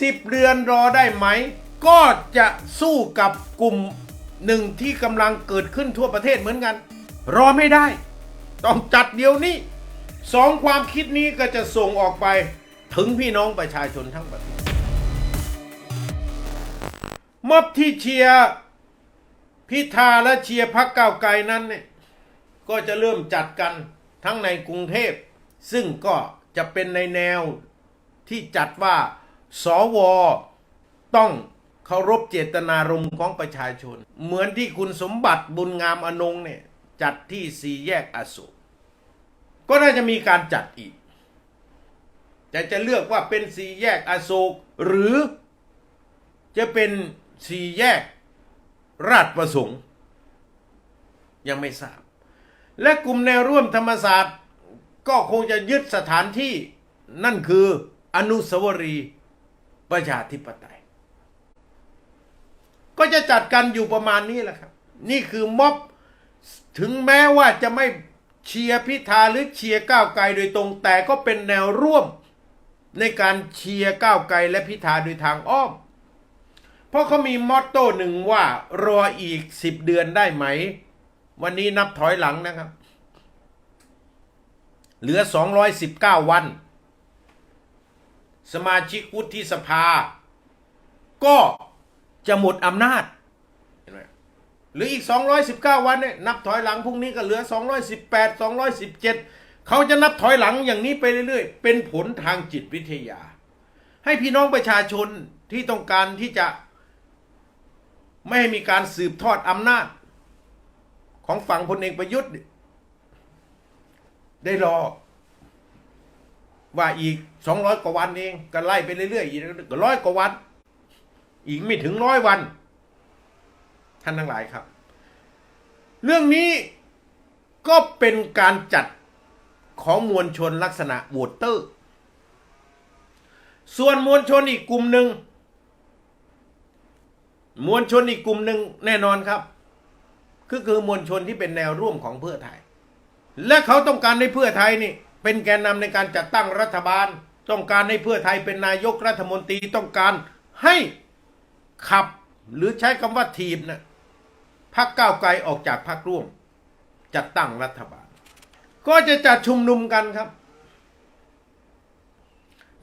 สิบเดือนรอได้ไหม ก็จะสู้กับกลุ่มหนึ่งที่กำลังเกิดขึ้นทั่วประเทศเหมือนกัน รอไม่ได้ ต้องจัดเดี๋ยวนี้สองความคิดนี้ก็จะส่งออกไปถึงพี่น้องประชาชนทั้งประเทศม็อบที่เชียร์พิธาและเชียร์พักก้าวไกลนั้นเนี่ยก็จะเริ่มจัดกันทั้งในกรุงเทพ ซึ่งก็จะเป็นในแนวที่จัดว่า สวต้องเคารพเจตนารมณ์ของประชาชน เหมือนที่คุณสมบัติบุญงามอนงเนี่ย จัดที่สี่แยกอโศกก็น่าจะมีการจัดอีกจะจะเลือกว่าเป็นสี่แยกอโศกหรือจะเป็นสี่แยกราชประสงค์ ยังไม่ทราบ และกลุ่มแนวร่วมธรรมศาสตร์ ก็คงจะยึดสถานที่นั่นคืออนุสาวรีย์ ประชาธิปไตย ก็จะจัดกันอยู่ประมาณนี้แหละครับ นี่คือม็อบถึงแม้ว่าจะไม่เชียร์พิธาหรือเชียร์ก้าวไกลโดยตรง แต่ก็เป็นแนวร่วมในการเชียร์ก้าวไกลและพิธาโดยทางอ้อม เพราะเขามีมอตโต้หนึ่งว่ารออีกสิบเดือนได้ไหม วันนี้นับถอยหลังนะครับ เหลือ 219 วัน สมาชิกวุฒิสภา ก็จะหมดอำนาจเห็นไหมหรืออีก 219 วันเนี่ยนับถอยหลังพรุ่งนี้ก็เหลือ 218 217 เขาจะนับถอยหลังอย่างนี้ไปเรื่อยๆ เป็นผลทางจิตวิทยา ให้พี่น้องประชาชนที่ต้องการที่จะ ไม่ให้มีการสืบทอดอำนาจ ของฝั่งพลเอกประยุทธ์ ได้รอ ว่าอีกสองร้อยกว่าวันเองก็ไล่ไปเรื่อยๆอีกร้อยกว่าวัน อีกไม่ถึงร้อยวัน ท่านทั้งหลายครับ เรื่องนี้ก็เป็นการจัดของมวลชนลักษณะโหวตเตอร์ ส่วนมวลชนอีกกลุ่มหนึ่งมวลชนอีกกลุ่มหนึ่งแน่นอนครับก็คือมวลชนที่เป็นแนวร่วมของเพื่อไทย และเขาต้องการให้เพื่อไทยนี่ เป็นแกนนำในการจัดตั้งรัฐบาล ต้องการให้เพื่อไทยเป็นนายกรัฐมนตรีต้องการให้ขับหรือใช้คำว่าทีมนะพักก้าวไกลออกจากพักร่วม จัดตั้งรัฐบาล ก็จะจัดชุมนุมกันครับ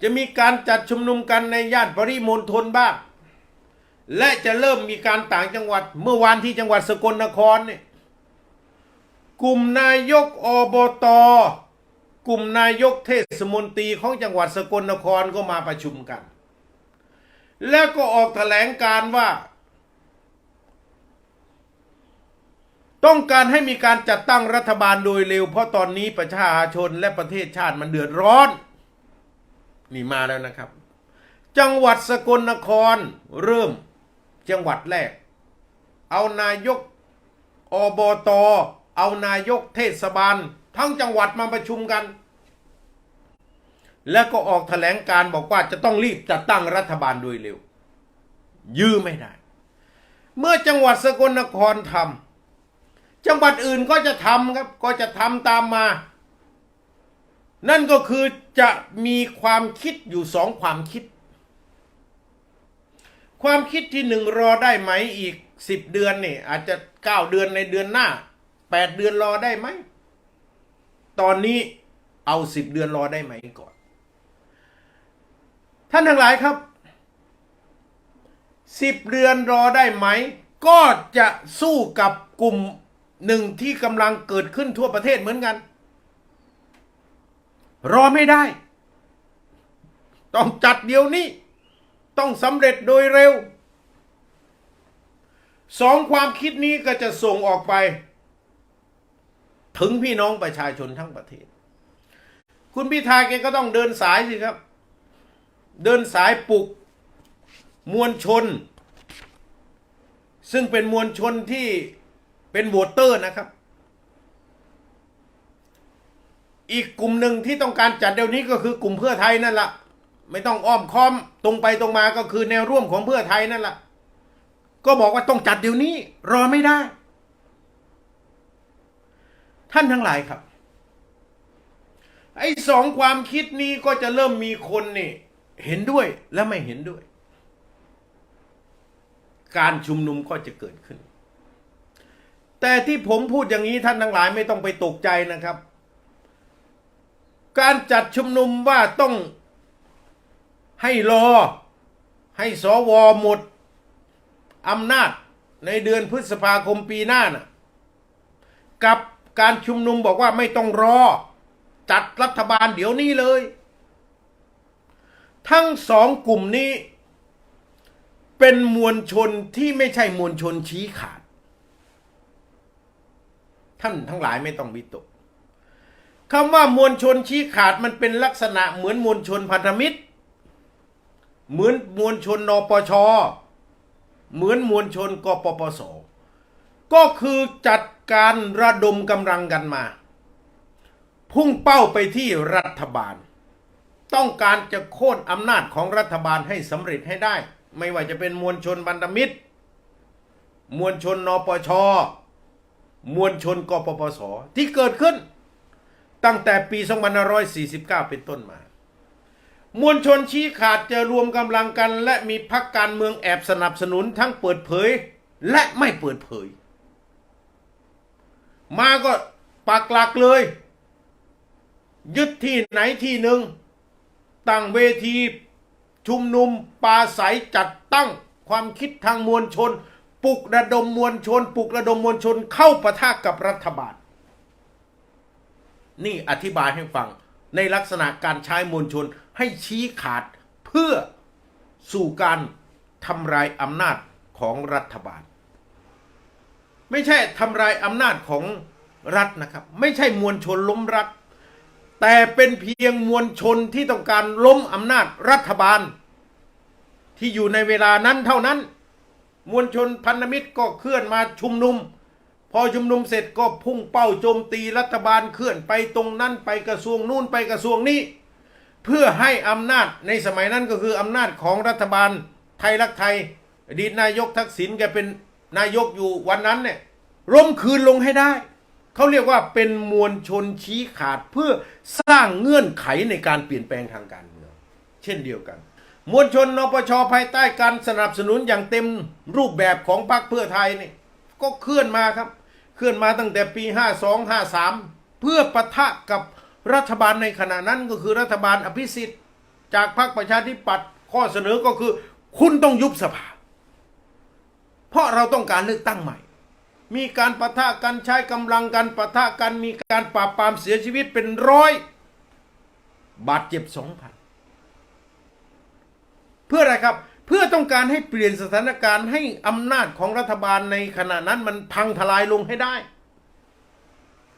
จะมีการจัดชุมนุมกันในย่านปริมณฑลบ้างและจะเริ่มมีการต่างจังหวัดเมื่อวานที่จังหวัดสกลนครเนี่ยกลุ่มนายกอบต กลุ่มนายกเทศมนตรีของจังหวัดสกลนครก็มาประชุมกัน แล้วก็ออกแถลงการว่า ต้องการให้มีการจัดตั้งรัฐบาลโดยเร็ว เพราะตอนนี้ประชาชนและประเทศชาติมันเดือดร้อน นี่มาแล้วนะครับ จังหวัดสกลนครเริ่มจังหวัดแรก เอานายกอบตเอานายกเทศบาล ทั้งจังหวัดมาประชุมกัน แล้วก็ออกแถลงการบอกว่าจะต้องรีบจัดตั้งรัฐบาลโดยเร็ว ยื้อไม่ได้ เมื่อจังหวัดสกลนครทำจังหวัดอื่นก็จะทำครับ ก็จะทำตามมา นั่นก็คือจะมีความคิดอยู่สองความคิด ความคิดที่หนึ่งรอได้ไหมอีกสิบเดือนนี่อาจจะเก้าเดือนในเดือนหน้าแปดเดือนรอได้ไหม ตอนนี้เอาสิบเดือนรอได้ไหมก่อน ท่านทั้งหลายครับสิบเดือนรอได้ไหม ก็จะสู้กับกลุ่มหนึ่งที่กำลังเกิดขึ้นทั่วประเทศเหมือนกัน รอไม่ได้ ต้องจัดเดี๋ยวนี้ ต้องสำเร็จโดยเร็วสองความคิดนี้ก็จะส่งออกไป ถึงพี่น้องประชาชนทั้งประเทศ คุณพิธาแกก็ต้องเดินสายสิครับ เดินสายปลุกมวลชน ซึ่งเป็นมวลชนที่เป็นโหวตเตอร์นะครับ อีกกลุ่มหนึ่งที่ต้องการจัดเดี๋ยวนี้ก็คือกลุ่มเพื่อไทยนั่นแหละไม่ต้องอ้อมค้อมตรงไปตรงมาก็คือแนวร่วมของเพื่อไทยนั่นแหละก็บอกว่าต้องจัดเดี๋ยวนี้ รอไม่ได้ ท่านทั้งหลายครับ ไอ้สองความคิดนี้ก็จะเริ่มมีคนนี่ เห็นด้วยและไม่เห็นด้วย การชุมนุมก็จะเกิดขึ้น แต่ที่ผมพูดอย่างนี้ท่านทั้งหลายไม่ต้องไปตกใจนะครับ การจัดชุมนุมว่าต้องให้รอ ให้สวหมดอำนาจในเดือนพฤษภาคมปีหน้าน่ะกับ การชุมนุมบอกว่าไม่ต้องรอ จัดรัฐบาลเดี๋ยวนี้เลย ทั้งสองกลุ่มนี้ เป็นมวลชนที่ไม่ใช่มวลชนชี้ขาด ท่านทั้งหลายไม่ต้องวิตกคำว่ามวลชนชี้ขาดมันเป็นลักษณะเหมือนมวลชนพันธมิตร เหมือนมวลชนนปช เหมือนมวลชนกปปส ก็คือจัดการระดมกำลังกันมา พุ่งเป้าไปที่รัฐบาล ต้องการจะโค่นอำนาจของรัฐบาลให้สำเร็จให้ได้ ไม่ว่าจะเป็นมวลชนบันธมิตร มวลชนนปช มวลชนกปปส ที่เกิดขึ้น ตั้งแต่ปี 2549 เป็นต้นมามวลชนชี้ขาดจะรวมกำลังกัน และมีพักการเมืองแอบสนับสนุนทั้งเปิดเผย และไม่เปิดเผย มาก็ปักหลักเลย ยึดที่ไหนที่หนึ่ง ตั้งเวทีชุมนุมปราศัยจัดตั้งความคิดทางมวลชน ปลุกระดมมวลชน ปลุกระดมมวลชนเข้าประทะกับรัฐบาล นี่อธิบายให้ฟังในลักษณะการใช้มวลชนให้ชี้ขาดเพื่อสู่การทำลายอำนาจของรัฐบาล ไม่ใช่ทำลายอำนาจของรัฐนะครับ ไม่ใช่มวลชนล้มรัฐ แต่เป็นเพียงมวลชนที่ต้องการล้มอำนาจรัฐบาล ที่อยู่ในเวลานั้นเท่านั้น มวลชนพันธมิตรก็เคลื่อนมาชุมนุม พอชุมนุมเสร็จก็พุ่งเป้าโจมตีรัฐบาลเคลื่อนไปตรงนั้นไปกระทรวงนู่นไปกระทรวงนี้ เพื่อให้อำนาจในสมัยนั้นก็คืออำนาจของรัฐบาลไทยรักไทยอดีตนายกทักษิณแกเป็น นายกอยู่วันนั้นเนี่ยร่มคืนลงให้ได้ เขาเรียกว่าเป็นมวลชนชี้ขาดเพื่อสร้างเงื่อนไขในการเปลี่ยนแปลงทางการเมืองเช่นเดียวกัน มวลชนนปชภายใต้การสนับสนุนอย่างเต็มรูปแบบของพรรคเพื่อไทยนี่ก็เคลื่อนมาครับ เคลื่อนมาตั้งแต่ปี 52 53 เพื่อปะทะกับรัฐบาลในขณะนั้นก็คือรัฐบาลอภิสิทธิ์ จากพรรคประชาธิปัตย์ข้อเสนอก็คือ คุณต้องยุบสภา เพราะเราต้องการเลือกตั้งใหม่ มีการปะทะกันใช้กำลังกันปะทะกันมีการปราบปรามเสียชีวิตเป็นร้อยบาดเจ็บสองพันเพื่ออะไรครับเพื่อต้องการให้เปลี่ยนสถานการณ์ให้อำนาจของรัฐบาลในขณะนั้นมันพังทลายลงให้ได้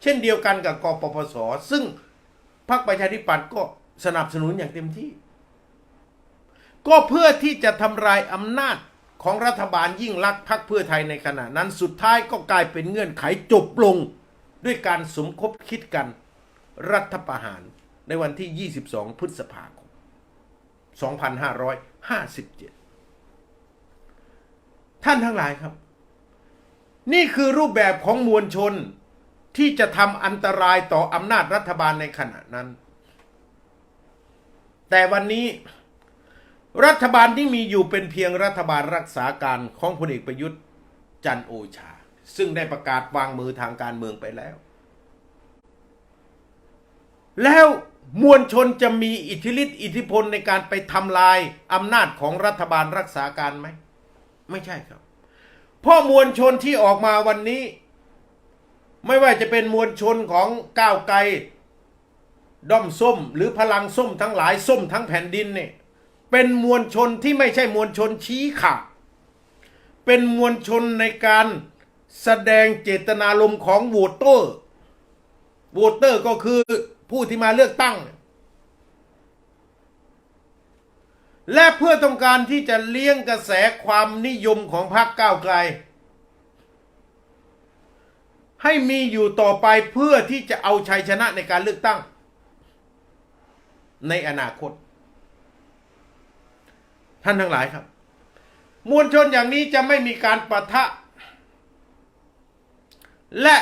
เช่นเดียวกันกับกปปส ซึ่งพรรคประชาธิปัตย์ก็สนับสนุนอย่างเต็มที่ ก็เพื่อที่จะทำลายอำนาจ ของรัฐบาลยิ่งรักษณ์พรรคเพื่อไทยในขณะนั้นสุดท้ายก็กลายเป็นเงื่อนไขจบลง ด้วยการสมคบคิดกันรัฐประหารในวันที่ 22 พฤษภาคม 2557 ท่านทั้งหลายครับ นี่คือรูปแบบของมวลชนที่จะทำอันตรายต่ออำนาจรัฐบาลในขณะนั้น แต่วันนี้ รัฐบาลที่มีอยู่เป็นเพียงรัฐบาลรักษาการของพลเอกประยุทธ์จันโอชา ซึ่งได้ประกาศวางมือทางการเมืองไปแล้ว แล้วมวลชนจะมีอิทธิฤทธิอิทธิพลในการไปทำลายอำนาจของรัฐบาลรักษาการไหม ไม่ใช่ครับ เพราะมวลชนที่ออกมาวันนี้ ไม่ว่าจะเป็นมวลชนของก้าวไกลด้อมส้ม หรือพลังส้มทั้งหลายส้มทั้งแผ่นดินเนี่ย เป็นมวลชนที่ไม่ใช่มวลชนชี้ขาดเป็นมวลชนในการแสดงเจตนารมณ์ของโหวตเตอร์โหวตเตอร์ก็คือผู้ที่มาเลือกตั้ง และเพื่อต้องการที่จะเลี้ยงกระแสความนิยมของพรรคก้าวไกล ให้มีอยู่ต่อไปเพื่อที่จะเอาชัยชนะในการเลือกตั้ง ในอนาคต ท่านทั้งหลายครับ มวลชนอย่างนี้จะไม่มีการปะทะ และ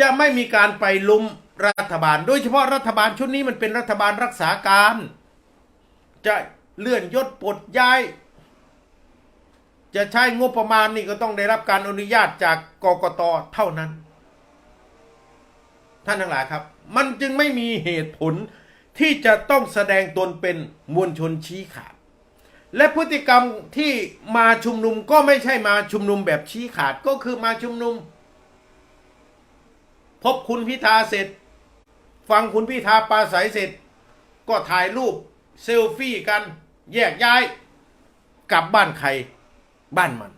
จะไม่มีการไปลุมรัฐบาล โดยเฉพาะรัฐบาลชุดนี้มันเป็นรัฐบาลรักษาการ จะเลื่อนยศปลดย้าย จะใช้งบประมาณนี่ก็ต้องได้รับการอนุญาตจากกกตเท่านั้น ท่านทั้งหลายครับ มันจึงไม่มีเหตุผลที่จะต้องแสดงตนเป็นมวลชนชี้ขาด และพฤติกรรมที่มาชุมนุมก็ไม่ใช่มาชุมนุมแบบชี้ขาดก็คือมาชุมนุม พบคุณพิธาเสร็จ ฟังคุณพิธาปาศัยเสร็จ ก็ถ่ายรูปเซลฟี่กัน แยกย้าย กลับบ้านใครบ้านมัน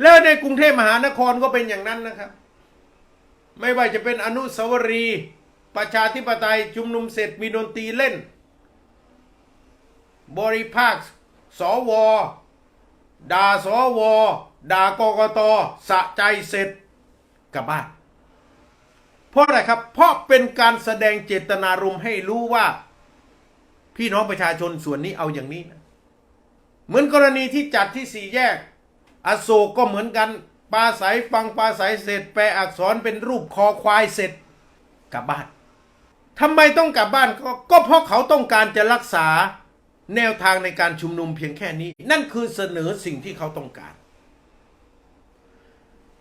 แล้วในกรุงเทพมหานครก็เป็นอย่างนั้นนะครับ ไม่ว่าจะเป็นอนุสาวรีย์ประชาธิปไตยชุมนุมเสร็จมีดนตรีเล่น บริภาคสวด่าสวด่ากกตสะใจเสร็จกลับบ้านเพราะอะไรครับ เพราะเป็นการแสดงเจตนารมณ์ให้รู้ว่า พี่น้องประชาชนส่วนนี้เอาอย่างนี้นะเหมือนกรณีที่จัดที่สี่แยก อโศกก็เหมือนกันปลาใสฟังปลาใสเสร็จ แปลอักษรเป็นรูปคอควายเสร็จกลับบ้านทำไมต้องกลับบ้านก็ก็เพราะเขาต้องการจะรักษา แนวทางในการชุมนุมเพียงแค่นี้ นั่นคือเสนอสิ่งที่เขาต้องการ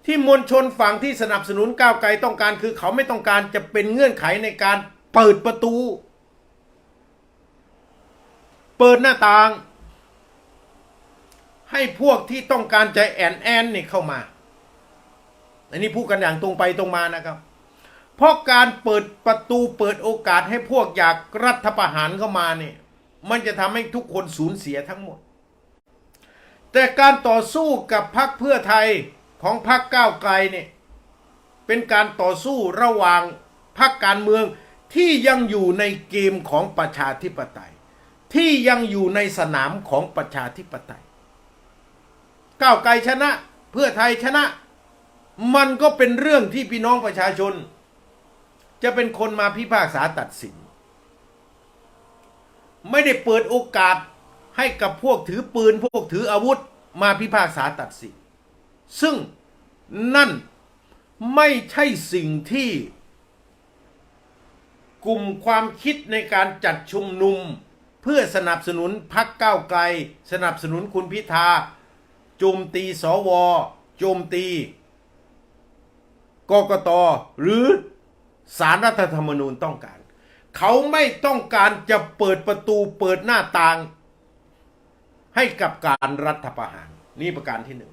ที่มวลชนฝั่งที่สนับสนุนก้าวไกลต้องการ คือเขาไม่ต้องการจะเป็นเงื่อนไขในการเปิดประตู เปิดหน้าต่าง ให้พวกที่ต้องการใจแอนแอนนี่เข้ามาอันนี้พูดกันอย่างตรงไปตรงมานะครับ เพราะการเปิดประตูเปิดโอกาสให้พวกอยากรัฐประหารเข้ามาเนี่ย มันจะทำให้ทุกคนสูญเสียทั้งหมด แต่การต่อสู้กับพรรคเพื่อไทยของพรรคก้าวไกลเนี่ยเป็นการต่อสู้ระหว่างพรรคการเมืองที่ยังอยู่ในเกมของประชาธิปไตย ที่ยังอยู่ในสนามของประชาธิปไตยก้าวไกลชนะ เพื่อไทยชนะ มันก็เป็นเรื่องที่พี่น้องประชาชน จะเป็นคนมาพิพากษาตัดสิน ไม่ได้เปิดโอกาสให้กับพวกถือปืน พวกถืออาวุธมาพิพากษาตัดสินซึ่งนั่นไม่ใช่สิ่งที่ กลุ่มความคิดในการจัดชุมนุม เพื่อสนับสนุนพรรคก้าวไกล สนับสนุนคุณพิธาโจมตีสวโจมตีกกตหรือสารรัฐธรรมนูญต้องการ เขาไม่ต้องการจะเปิดประตูเปิดหน้าต่าง ให้กับการรัฐประหาร นี่ประการที่หนึ่ง